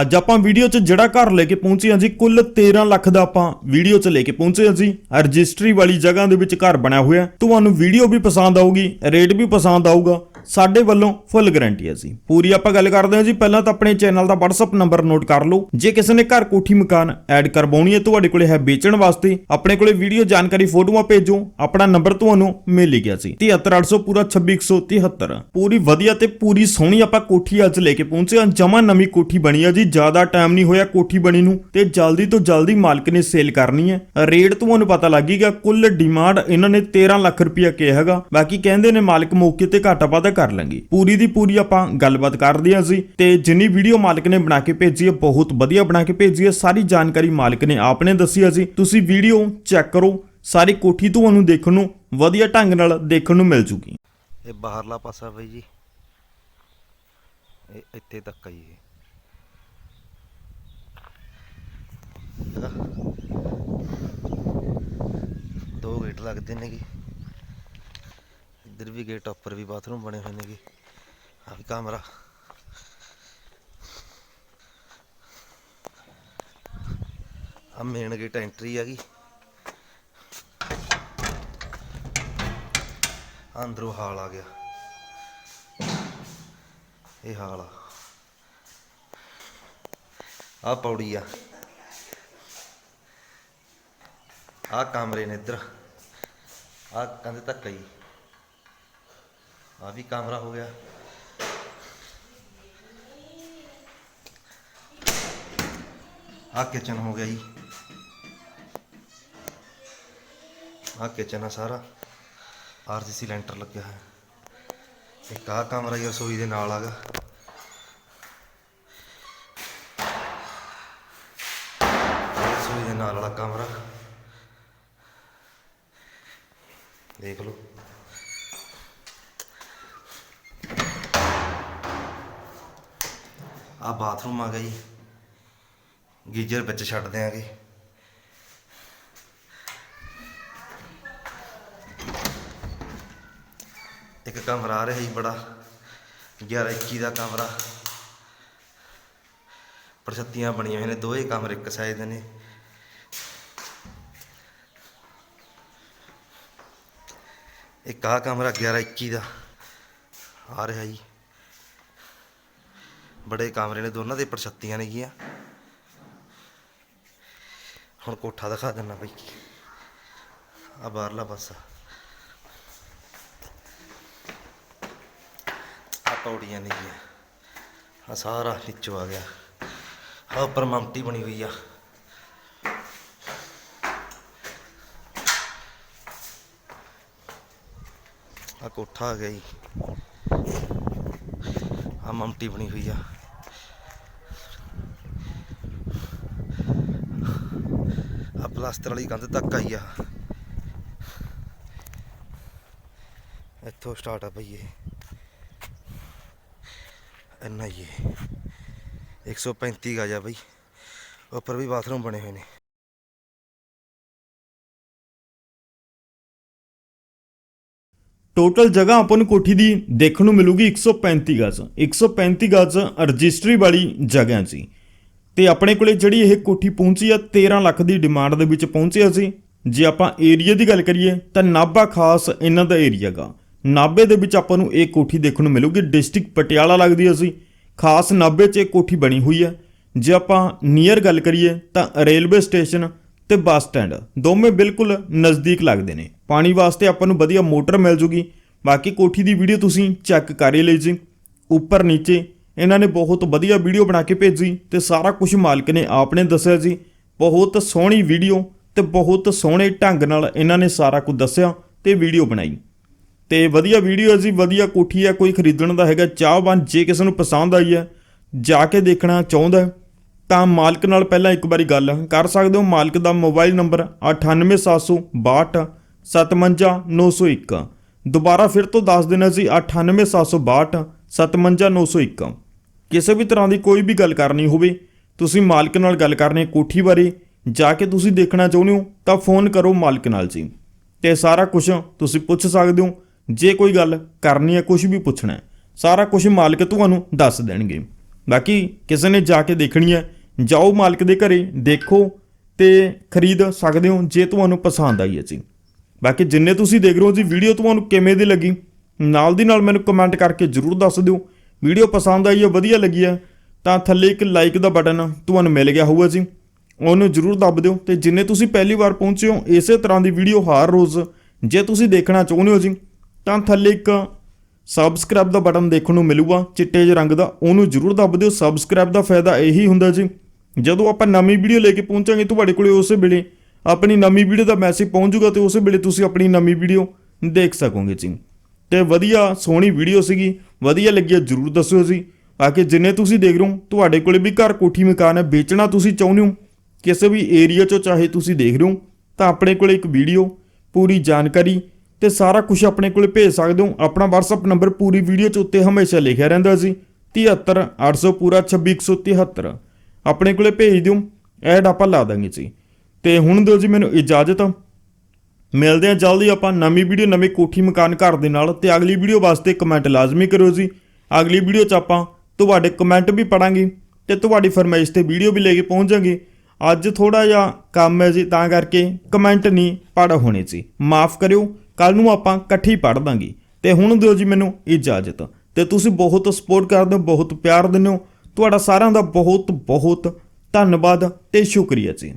ਅੱਜ ਆਪਾਂ ਵੀਡੀਓ 'ਚ ਜਿਹੜਾ ਘਰ ਲੈ ਕੇ ਪਹੁੰਚੇ ਹਾਂ ਜੀ, ਕੁੱਲ 13 ਲੱਖ ਦਾ ਆਪਾਂ ਵੀਡੀਓ 'ਚ ਲੈ ਕੇ ਪਹੁੰਚੇ ਹਾਂ ਜੀ। ਰਜਿਸਟਰੀ ਵਾਲੀ ਜਗ੍ਹਾ ਦੇ ਵਿੱਚ ਘਰ ਬਣਿਆ ਹੋਇਆ। ਤੁਹਾਨੂੰ ਵੀਡੀਓ ਵੀ ਪਸੰਦ ਆਊਗੀ, ਰੇਟ ਵੀ ਪਸੰਦ ਆਊਗਾ। ਸਾਡੇ ਵੱਲੋਂ ਫੁੱਲ ਗਾਰੰਟੀ ਹੈ ਜੀ। ਪੂਰੀ ਆਪਾਂ ਗੱਲ ਕਰਦੇ ਹਾਂ ਜੀ, ਪਹਿਲਾਂ ਤਾਂ ਆਪਣੇ ਚੈਨਲ ਦਾ WhatsApp ਨੰਬਰ ਨੋਟ ਕਰ ਲਓ। ਜੇ ਕਿਸੇ ਨੇ ਘਰ ਕੋਠੀ ਮਕਾਨ ਐਡ ਕਰਵਾਉਣੀ ਹੈ, ਤੁਹਾਡੇ ਕੋਲੇ ਹੈ ਵੇਚਣ ਵਾਸਤੇ, ਆਪਣੇ ਕੋਲੇ ਵੀਡੀਓ ਜਾਣਕਾਰੀ ਫੋਟੋਆਂ ਭੇਜੋ, ਆਪਣਾ ਨੰਬਰ ਤੁਹਾਨੂੰ ਮਿਲ ਗਿਆ ਸੀ 73800 ਪੂਰਾ 26173 ਪੂਰੀ ਵਧੀਆ ਤੇ ਪੂਰੀ ਸੋਹਣੀ ਆਪਾਂ ਕੋਠੀ ਅੱਜ ਲੈ ਕੇ ਪਹੁੰਚੇ ਹਾਂ। ਜਮਾ ਨਵੀਂ ਕੋਠੀ ਬਣੀ ਆ ਜੀ, ਜ਼ਿਆਦਾ ਟਾਈਮ ਨਹੀਂ ਹੋਇਆ ਕੋਠੀ ਬਣੀ ਨੂੰ ਤੇ ਜਲਦੀ ਤੋਂ ਜਲਦੀ ਮਾਲਕ ਨੇ ਸੇਲ ਕਰਨੀ ਹੈ। ਰੇਟ ਤੁਹਾਨੂੰ ਪਤਾ ਲੱਗ ਹੀ ਗਿਆ, ਕੁੱਲ ਡਿਮਾਂਡ ਇਹਨਾਂ ਨੇ 13 ਲੱਖ ਰੁਪਇਆ ਕਿਹਾ ਹੈਗਾ। ਬਾਕੀ ਕਹਿੰਦੇ ਨੇ ਮਾਲਕ ਮੌਕੇ ਤੇ ਘਾਟਾ ਵਾਧਾ ਕਰ ਲਾਂਗੇ। ਪੂਰੀ ਦੀ ਪੂਰੀ ਆਪਾਂ ਗੱਲਬਾਤ ਕਰਦੇ ਹਾਂ ਜੀ ਤੇ ਜਿੰਨੀ ਵੀਡੀਓ ਮਾਲਕ ਨੇ ਬਣਾ ਕੇ ਭੇਜੀ ਹੈ, ਬਹੁਤ ਵਧੀਆ ਬਣਾ ਕੇ ਭੇਜੀ ਹੈ, ਸਾਰੀ ਜਾਣਕਾਰੀ ਮਾਲਕ ਨੇ ਆਪਨੇ ਦੱਸੀ ਹੈ ਜੀ ਤੁਸੀਂ ਵੀਡੀਓ ਚੈੱਕ ਕਰੋ, ਸਾਰੀ ਕੋਠੀ ਤੁਹਾਨੂੰ ਦੇਖਣ ਨੂੰ ਵਧੀਆ ਢੰਗ ਨਾਲ ਦੇਖਣ ਨੂੰ ਮਿਲ ਜੂਗੀ। ਇਹ ਬਾਹਰਲਾ ਪਾਸਾ ਬਈ ਜੀ। ਇਹ ਇੱਥੇ ਤੱਕ ਆ ਜੀ ਦੋ ਗੇਟ ਲੱਗਦੇ ਨੇਗੇ। ਇੱਧਰ ਵੀ ਗੇਟ ਉੱਪਰ ਵੀ ਬਾਥਰੂਮ ਬਣੇ ਹੋਏ ਨੇਗੇ। ਆ ਵੀ ਕਮਰਾ। ਆ ਮੇਨ ਗੇਟ ਐਂਟਰੀ ਆ ਗਈ ਅੰਦਰੋਂ ਹਾਲ ਆ ਗਿਆ। ਇਹ ਹਾਲ ਆ। ਆ ਪੌੜੀ ਆ। ਆ ਕਮਰੇ ਨੇ ਇੱਧਰ। ਆ ਕੰਧ ਤੱਕ ਹੀ। ਆ ਵੀ ਕਮਰਾ ਹੋ ਗਿਆ। ਆ ਕਿਚਨ ਹੋ ਗਿਆ ਜੀ। ਆ ਕਿਚਨ ਆ ਸਾਰਾ। ਆਰਸੀਸੀ ਲੈਂਟਰ ਲੱਗਿਆ ਹੈ ਇੱਕ ਆਹ ਕਮਰਾ ਹੀ ਰਸੋਈ ਦੇ ਨਾਲ ਆਗਾ। ਰਸੋਈ ਦੇ ਨਾਲ ਵਾਲਾ ਕਮਰਾ। ਦੇਖ ਲਓ। ਆ ਬਾਥਰੂਮ ਆ ਗਿਆ ਜੀ ਗੀਜ਼ਰ ਵਿੱਚ ਛੱਡ ਦਿਆਂਗੇ। ਇੱਕ ਕਮਰਾ ਆ ਰਿਹਾ ਜੀ ਬੜਾ। 11 21 ਦਾ ਕਮਰਾ। ਪ੍ਰਸ਼ਤੀਆਂ ਬਣੀਆਂ ਹੋਈਆਂ ਨੇ ਦੋਏ ਕਮਰੇ ਇੱਕ ਸਾਈਜ਼ ਦੇ ਨੇ। ਇੱਕ ਆ ਕਮਰਾ 11 21 ਦਾ। ਆ ਰਿਹਾ ਜੀ। ਬੜੇ ਕਮਰੇ ਨੇ, ਦੋਨਾਂ ਦੇ ਪ੍ਰਸ਼ਤੀਆਂ ਨੇ ਗੀਆਂ ਹੁਣ ਕੋਠਾ ਦਿਖਾ ਦਿੰਨਾ ਬਈ ਆ ਬਾਹਰਲਾ ਪਾਸਾ। ਆ ਪੌੜੀਆਂ ਨੇ ਗੀਆਂ ਆ ਸਾਰਾ ਨੀਚੋਂ ਆ ਗਿਆ। ਆ ਉੱਪਰ ਮਮਟੀ ਬਣੀ ਹੋਈ ਆ। ਆ ਕੋਠਾ ਆ ਗਿਆ ਜੀ। ਆ ਮਮਟੀ ਬਣੀ ਹੋਈ ਆ। ਆ ਪਲਾਸਟਰ ਵਾਲੀ ਕੰਧ ਤੱਕ ਆਈ ਆ। ਇੱਥੋਂ ਸਟਾਰਟ ਆ ਭਈ ਇਹ। ਇੰਨਾ ਹੀ ਹੈ 135 ਗਜ ਆ ਬਈ। ਉੱਪਰ ਵੀ ਬਾਥਰੂਮ ਬਣੇ ਹੋਏ ਨੇ। ਟੋਟਲ ਜਗ੍ਹਾ ਆਪਾਂ ਨੂੰ ਕੋਠੀ ਦੀ ਦੇਖਣ ਨੂੰ ਮਿਲੂਗੀ 135 ਗਜ਼। 135 ਗਜ਼ ਰਜਿਸਟਰੀ ਵਾਲੀ ਜਗ੍ਹਾ ਸੀ ਤੇ ਆਪਣੇ ਕੋਲੇ ਜਿਹੜੀ ਇਹ ਕੋਠੀ ਪਹੁੰਚੀ ਆ 13 ਲੱਖ ਦੀ ਡਿਮਾਂਡ ਦੇ ਵਿੱਚ ਪਹੁੰਚਿਆ ਸੀ ਜੇ ਆਪਾਂ ਏਰੀਆ ਦੀ ਗੱਲ ਕਰੀਏ, ਤਾਂ ਨਾਭਾ ਖਾਸ ਇਹਨਾਂ ਦਾ ਏਰੀਆ ਗਾ। ਨਾਭੇ ਦੇ ਵਿੱਚ ਆਪਾਂ ਨੂੰ ਇਹ ਕੋਠੀ ਦੇਖਣ ਨੂੰ ਮਿਲੂਗੀ, ਡਿਸਟ੍ਰਿਕਟ ਪਟਿਆਲਾ ਲੱਗਦੀ ਹੈ ਸੀ ਖਾਸ ਨਾਭੇ 'ਚ ਇਹ ਕੋਠੀ ਬਣੀ ਹੋਈ ਹੈ ਜੇ ਆਪਾਂ ਨੀਅਰ ਗੱਲ ਕਰੀਏ, ਤਾਂ ਰੇਲਵੇ ਸਟੇਸ਼ਨ ਤੇ ਬੱਸ ਸਟੈਂਡ ਦੋਵੇਂ ਬਿਲਕੁਲ ਨਜ਼ਦੀਕ ਲੱਗਦੇ ਨੇ। ਪਾਣੀ ਵਾਸਤੇ ਆਪਾਂ ਨੂੰ ਵਧੀਆ ਮੋਟਰ ਮਿਲ ਜੂਗੀ। ਬਾਕੀ ਕੋਠੀ ਦੀ ਵੀਡੀਓ ਤੁਸੀਂ ਚੈੱਕ ਕਰ ਹੀ ਲਈ ਜੀ ਉੱਪਰ ਨੀਚੇ ਇਹਨਾਂ ਨੇ ਬਹੁਤ ਵਧੀਆ ਵੀਡੀਓ ਬਣਾ ਕੇ ਭੇਜੀ ਤੇ ਸਾਰਾ ਕੁਝ ਮਾਲਕ ਨੇ ਆਪਨੇ ਦੱਸਿਆ ਜੀ। ਬਹੁਤ ਸੋਹਣੀ ਵੀਡੀਓ ਤੇ ਬਹੁਤ ਸੋਹਣੇ ਢੰਗ ਨਾਲ ਇਹਨਾਂ ਨੇ ਸਾਰਾ ਕੁਝ ਦੱਸਿਆ ਤੇ ਵੀਡੀਓ ਬਣਾਈ। ਤੇ ਵਧੀਆ ਵੀਡੀਓ ਜੀ, ਵਧੀਆ ਕੋਠੀ ਹੈ, ਕੋਈ ਖਰੀਦਣ ਦਾ ਹੈਗਾ, ਚਾਹਵਾਨ ਜੇ ਕਿਸੇ ਨੂੰ ਪਸੰਦ ਆਈ ਹੈ, ਜਾ ਕੇ ਦੇਖਣਾ ਚਾਹੁੰਦਾ ਤਾਂ ਮਾਲਕ ਨਾਲ ਪਹਿਲਾਂ ਇੱਕ ਵਾਰੀ ਗੱਲ ਕਰ ਸਕਦੇ ਹੋ। ਮਾਲਕ ਦਾ ਮੋਬਾਈਲ ਨੰਬਰ 98762 57901 ਦੁਬਾਰਾ ਫਿਰ ਤੋਂ ਦੱਸ ਦੇਣਾ ਜੀ 98762 57901 ਕਿਸੇ ਵੀ ਤਰ੍ਹਾਂ ਦੀ ਕੋਈ ਵੀ ਗੱਲ ਕਰਨੀ ਹੋਵੇ, ਤੁਸੀਂ ਮਾਲਕ ਨਾਲ ਗੱਲ ਕਰਨੀ ਕੋਠੀ ਬਾਰੇ, ਜਾ ਕੇ ਤੁਸੀਂ ਦੇਖਣਾ ਚਾਹੁੰਦੇ ਹੋ, ਤਾਂ ਫੋਨ ਕਰੋ ਮਾਲਕ ਨਾਲ ਜੀ। ਤੇ ਸਾਰਾ ਕੁਝ ਤੁਸੀਂ ਪੁੱਛ ਸਕਦੇ ਹੋ, ਜੇ ਕੋਈ ਗੱਲ ਕਰਨੀ ਹੈ ਕੁਝ ਵੀ ਪੁੱਛਣਾ ਹੈ, ਸਾਰਾ ਕੁਝ ਮਾਲਕ ਤੁਹਾਨੂੰ ਦੱਸ ਦੇਣਗੇ। ਬਾਕੀ ਕਿਸੇ ਨੇ ਜਾ ਕੇ ਦੇਖਣੀ ਹੈ, ਜਾਓ ਮਾਲਕ ਦੇ ਘਰੇ, ਦੇਖੋ ਤੇ ਖਰੀਦ ਸਕਦੇ ਹੋ, ਜੇ ਤੁਹਾਨੂੰ ਪਸੰਦ ਆਈ ਹੈ ਜੀ। ਬਾਕੀ ਜਿੰਨੇ ਤੁਸੀਂ ਦੇਖ ਰਹੇ ਹੋ ਜੀ ਵੀਡੀਓ ਤੁਹਾਨੂੰ ਕਿਵੇਂ ਦੀ ਲੱਗੀ, ਨਾਲ ਦੀ ਨਾਲ ਮੈਨੂੰ ਕਮੈਂਟ ਕਰਕੇ ਜਰੂਰ ਦੱਸ ਦਿਓ। ਵੀਡੀਓ ਪਸੰਦ ਆਈ ਹੈ ਵਧੀਆ ਲੱਗੀ ਹੈ ਤਾਂ ਥੱਲੇ ਇੱਕ ਲਾਈਕ ਦਾ ਬਟਨ ਤੁਹਾਨੂੰ ਮਿਲ ਗਿਆ ਹੋਊਗਾ ਜੀ। ਉਹਨੂੰ ਜਰੂਰ ਦੱਬ ਦਿਓ ਤੇ ਜਿੰਨੇ ਤੁਸੀਂ ਪਹਿਲੀ ਵਾਰ ਪਹੁੰਚੇ ਹੋ, ਇਸੇ ਤਰ੍ਹਾਂ ਦੀ ਵੀਡੀਓ ਹਰ ਰੋਜ਼ ਜੇ ਤੁਸੀਂ ਦੇਖਣਾ ਚਾਹੁੰਦੇ ਹੋ ਜੀ, ਤਾਂ ਥੱਲੇ ਇੱਕ ਸਬਸਕ੍ਰਾਈਬ ਦਾ ਬਟਨ ਦੇਖਣ ਨੂੰ ਮਿਲੂਗਾ, ਚਿੱਟੇ ਜਿਹੇ ਰੰਗ ਦਾ, ਉਹਨੂੰ ਜਰੂਰ ਦੱਬ ਦਿਓ। ਸਬਸਕ੍ਰਾਈਬ ਦਾ ਫਾਇਦਾ ਇਹੀ ਹੁੰਦਾ ਜੀ, ਜਦੋਂ ਆਪਾਂ ਨਵੀਂ ਵੀਡੀਓ ਲੈ ਕੇ ਪਹੁੰਚਾਂਗੇ ਤੁਹਾਡੇ ਕੋਲੇ ਉਸੇ ਵੇਲੇ ਆਪਣੀ ਨਵੀਂ ਵੀਡੀਓ ਦਾ ਮੈਸੇਜ ਪਹੁੰਚ ਜਾਊਗਾ ਤੇ ਉਸੇ ਵੇਲੇ ਤੁਸੀਂ ਆਪਣੀ ਨਵੀਂ ਵੀਡੀਓ ਦੇਖ ਸਕੋਗੇ ਜੀ। ਤੇ ਵਧੀਆ ਸੋਹਣੀ ਵੀਡੀਓ ਸੀਗੀ, ਵਧੀਆ ਲੱਗਿਆ ਜਰੂਰ ਦੱਸਿਓ ਜੀ। ਬਾਕੀ ਜਿੰਨੇ ਤੁਸੀਂ ਦੇਖ ਰਹੇ ਹੋ, ਤੁਹਾਡੇ ਕੋਲੇ ਵੀ ਘਰ ਕੋਠੀ ਮਕਾਨ ਹੈ, ਵੇਚਣਾ ਤੁਸੀਂ ਚਾਹੁੰਦੇ ਹੋ, ਕਿਸੇ ਵੀ ਏਰੀਆ 'ਚੋਂ ਚਾਹੇ ਤੁਸੀਂ ਦੇਖ ਰਹੇ ਹੋ, ਤਾਂ ਆਪਣੇ ਕੋਲੇ ਇੱਕ ਵੀਡੀਓ, ਪੂਰੀ ਜਾਣਕਾਰੀ ਤੇ ਸਾਰਾ ਕੁਝ ਆਪਣੇ ਕੋਲੇ ਭੇਜ ਸਕਦੇ ਹੋ। ਆਪਣਾ WhatsApp ਨੰਬਰ ਪੂਰੀ ਵੀਡੀਓ 'ਚ ਉੱਤੇ ਹਮੇਸ਼ਾ ਲਿਖਿਆ ਰਹਿੰਦਾ ਸੀ 73 800 ਪੂਰਾ 26173 ਆਪਣੇ ਕੋਲੇ ਭੇਜ ਦਿਓ, ਐਡ ਆਪਾਂ ਲਾ ਦਾਂਗੇ ਜੀ। ਤੇ ਹੁਣ ਦਿਓ ਜੀ ਮੈਨੂੰ ਇਜਾਜ਼ਤ। ਮਿਲਦੇ ਹਾਂ ਜਲਦੀ ਆਪਾਂ ਨਵੀਂ ਵੀਡੀਓ, ਨਵੇਂ ਕੋਠੀ ਮਕਾਨ ਘਰ ਦੇ ਨਾਲ ਤੇ ਅਗਲੀ ਵੀਡੀਓ ਵਾਸਤੇ ਕਮੈਂਟ ਲਾਜ਼ਮੀ ਕਰਿਓ ਜੀ। ਅਗਲੀ ਵੀਡੀਓ 'ਚ ਆਪਾਂ ਤੁਹਾਡੇ ਕਮੈਂਟ ਵੀ ਪੜਾਂਗੇ ਤੇ ਤੁਹਾਡੀ ਫਰਮਾਇਸ਼ ਤੇ ਵੀਡੀਓ ਵੀ ਲੈ ਕੇ ਪਹੁੰਚਾਂਗੇ ਅੱਜ ਥੋੜਾ ਜਿਹਾ ਕੰਮ ਹੈ ਜੀ, ਤਾਂ ਕਰਕੇ ਕਮੈਂਟ ਨਹੀਂ ਪੜ ਹੋਣੇ ਜੀ। ਮਾਫ ਕਰਿਓ ਕੱਲ ਨੂੰ ਆਪਾਂ ਇਕੱਠੀ ਪੜ ਦਾਂਗੇ। ਤੇ ਹੁਣ ਦਿਓ ਜੀ ਮੈਨੂੰ ਇਜਾਜ਼ਤ। ਤੇ ਤੁਸੀਂ ਬਹੁਤ ਸਪੋਰਟ ਕਰਦੇ ਹੋ, ਬਹੁਤ ਪਿਆਰ ਦਿੰਦੇ ਹੋ। ਤੁਹਾਡਾ ਸਾਰਿਆਂ ਦਾ ਬਹੁਤ ਬਹੁਤ ਧੰਨਵਾਦ ਤੇ ਸ਼ੁਕਰੀਆ ਜੀ।